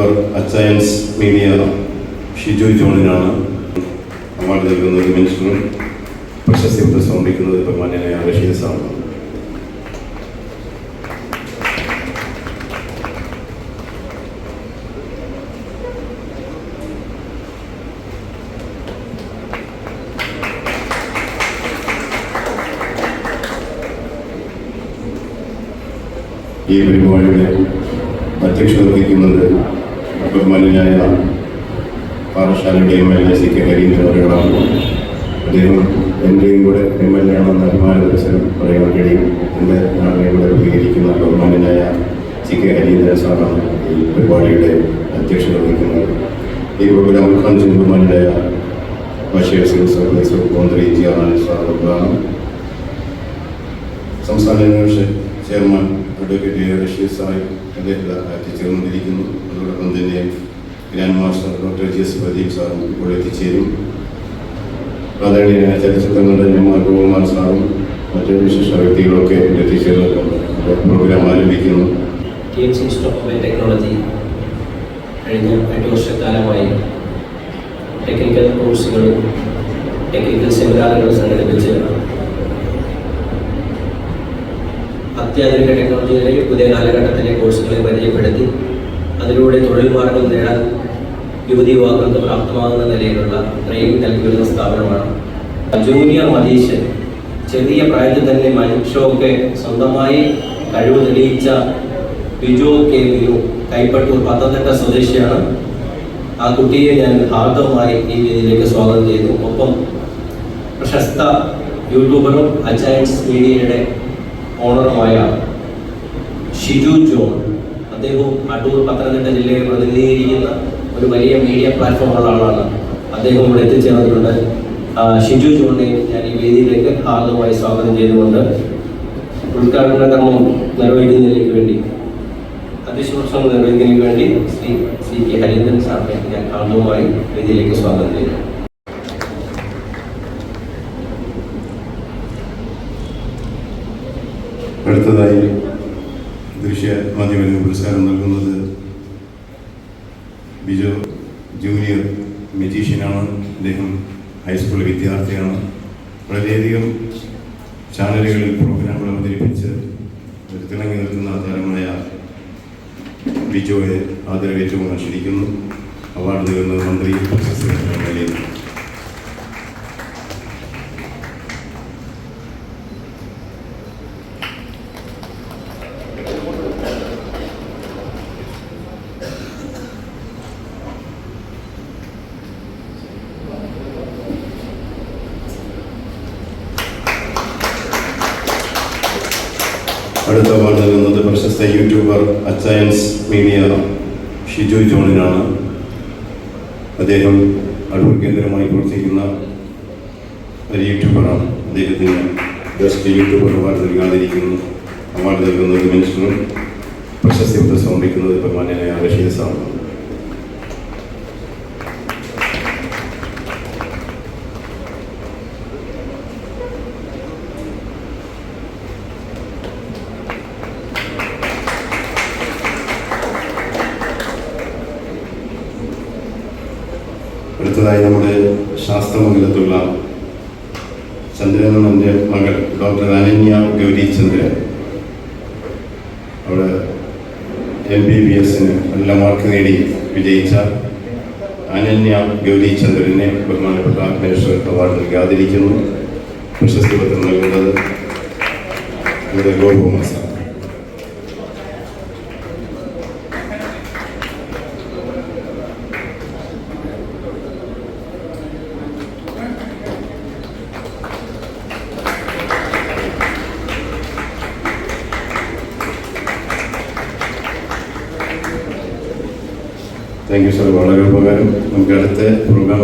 YouTuber Achayans media Shiju ജോണിനാണ് award നൽകുന്നത് മിനിസ്റ്ററും പ്രശസ്തി പ്രസംഗിക്കുന്നത് മാന്യനായ റഷീദ് സാറാണ് ഈ പരിപാടിയുടെ അധ്യക്ഷത വഹിക്കുന്നത് ബഹുമാന്യനായ പാഠശാലയുടെ M L A C K Hareendran അവരുകളാണ് അദ്ദേഹം എന്റെയും കൂടെ എം എൽ എ ആണെന്ന് അഭിമാന ദിവസം പറയാൻ കഴിയും. എന്റെ നാടിനെ കൂടെ ഉപകരിക്കുന്ന ബഹുമാനായ സി കെ ഹരീന്ദ്രൻ സാറാണ് ഈ പരിപാടിയുടെ അധ്യക്ഷത വഹിക്കുന്നത്. ഈ പ്രോഗ്രാം ഉദ്ഘാടനം ബഹുമാനായ ബഷീർ സിംഗ് സർവീസ് മന്ത്രി ജി ആർ അവരുകളാണ് സംസ്ഥാന university chairman advocate Rasheed Sahib എത്തിച്ചേർന്നിരിക്കുന്നു അതോടൊപ്പം തന്നെ grand master doctor G S Pradeep സാറും ഇപ്പോൾ എത്തിച്ചേരും. പ്രാധാന്യ ചലച്ചിത്രങ്ങളുടെ നിർമ്മാണ ഗോകുമാർ സാറും മറ്റു വിശിഷ്ട വ്യക്തികളൊക്കെ ഇവിടെ എത്തിച്ചേർന്നിട്ടുണ്ട്. പ്രോഗ്രാം ആരംഭിക്കുന്നു. ടെക്നോളജി കഴിഞ്ഞ എട്ട് വർഷക്കാലമായി ടെക്നിക്കൽ കോഴ്സുകൾ ടെക്നിക്കൽ സെമിനാറുകൾ സംഘടിപ്പിച്ച് അത്യാധുനിക ടെക്നോളജിയിലെ പുതിയ കാലഘട്ടത്തിലെ കോഴ്സുകളെ പരിചയപ്പെടുത്തി അതിലൂടെ തൊഴിൽ മാർഗം നേടാൻ യുവതി യുവാക്കൾക്ക് പ്രാപ്തമാകുന്ന നിലയിലുള്ള ട്രെയിനിങ് നൽകിവരുന്ന സ്ഥാപനമാണ്. ജൂനിയർ മതീശൻ ചെറിയ പ്രായത്തിൽ തന്നെ മനുഷ്യമൊക്കെ സ്വന്തമായി കഴിവ് തെളിയിച്ച ബിജു കെ ബിനു കൈപ്പട്ടൂർ പത്തനംതിട്ട സ്വദേശിയാണ്. ആ കുട്ടിയെ ഞാൻ ഹാർദവമായി ഈ വേദിയിലേക്ക് സ്വാഗതം ചെയ്യുന്നു ഒപ്പം പ്രശസ്ത യൂട്യൂബറും അച്ചയൻസ് മീഡിയയുടെ ഓണറുമായ ഷിജു ജോൺ. അദ്ദേഹവും അടൂർ പത്തനംതിട്ട ജില്ലയെ പ്രതിനിധീകരിക്കുന്ന ഒരു വലിയ മീഡിയ പ്ലാറ്റ്ഫോമുള്ള ആളാണ്. അദ്ദേഹം ഇവിടെ എത്തിച്ചേർന്നിട്ടുണ്ട്. ഷിജു ജോണിനെ ഞാൻ ഈ വേദിയിലേക്ക് ഹാർദവമായി സ്വാഗതം ചെയ്തുകൊണ്ട് ഉദ്ഘാടന കർമ്മം നിർവഹിക്കുന്നതിലേക്ക് വേണ്ടി അധ്യക്ഷപ്രസംഗം നിർവഹിക്കുന്നതിന് വേണ്ടി ശ്രീ ശ്രീ കെ ഹരീന്ദ്രൻ സാറിനെ ഞാൻ ഹാർദവമായി വേദിയിലേക്ക് സ്വാഗതം ചെയ്യുന്നു. അടുത്തതായി ദൃശ്യ മാധ്യമത്തിന് പുരസ്കാരം നൽകുന്നത് ബിജോ ജൂനിയർ മെജീഷ്യനാണ് അദ്ദേഹം ഹൈസ്കൂൾ വിദ്യാർത്ഥിയാണ്. വളരെയധികം ചാനലുകളിൽ പ്രോഗ്രാമുകൾ അവതരിപ്പിച്ച് ഒരു തിളങ്ങി നിൽക്കുന്ന താരമായ ബിജോയെ ആദരവേറ്റുകൊണ്ട് ക്ഷണിക്കുന്നു അവാർഡ് നൽകുന്നത് മന്ത്രി പ്രശസ്തി അടുത്ത അവാർഡ് നൽകുന്നത് പ്രശസ്ത യൂട്യൂബർ അച്ചയൻസ് മീഡിയ ഷിജു ജോണിനാണ്. അദ്ദേഹം അടൂർ കേന്ദ്രമായി പ്രവർത്തിക്കുന്ന ഒരു യൂട്യൂബറാണ്. അദ്ദേഹത്തിന് ബെസ്റ്റ് യൂട്യൂബർ അവാർഡ് നൽകാതിരിക്കുന്നു. അവാർഡ് നൽകുന്നത് മിനിസ്റ്ററും പ്രശസ്തി പത്രം സമർപ്പിക്കുന്നത് ബഹുമാന്യനായ റഷീദ് സാറാണ് അടുത്തതായി നമ്മുടെ ശാസ്ത്രമംഗലത്തുള്ള ചന്ദ്രനമ്മന്റെ മകൾ ഡോക്ടർ അനന്യ ഗൗരി ചന്ദ്രൻ. അവിടെ എം ബി ബി എസിന് നല്ല മാർക്ക് നേടി വിജയിച്ച അനന്യ ഗൗരി ചന്ദ്രനെ ബഹുമാനപ്പെട്ട മിനിസ്റ്റർ അവാർഡ് നൽകി ആദരിക്കുന്നു. പ്രശസ്തി പത്രം നൽകുന്നത് സാർ. താങ്ക് യു സാർ വളരെ ഉപകാരം. നമുക്ക് അടുത്ത പ്രോഗ്രാം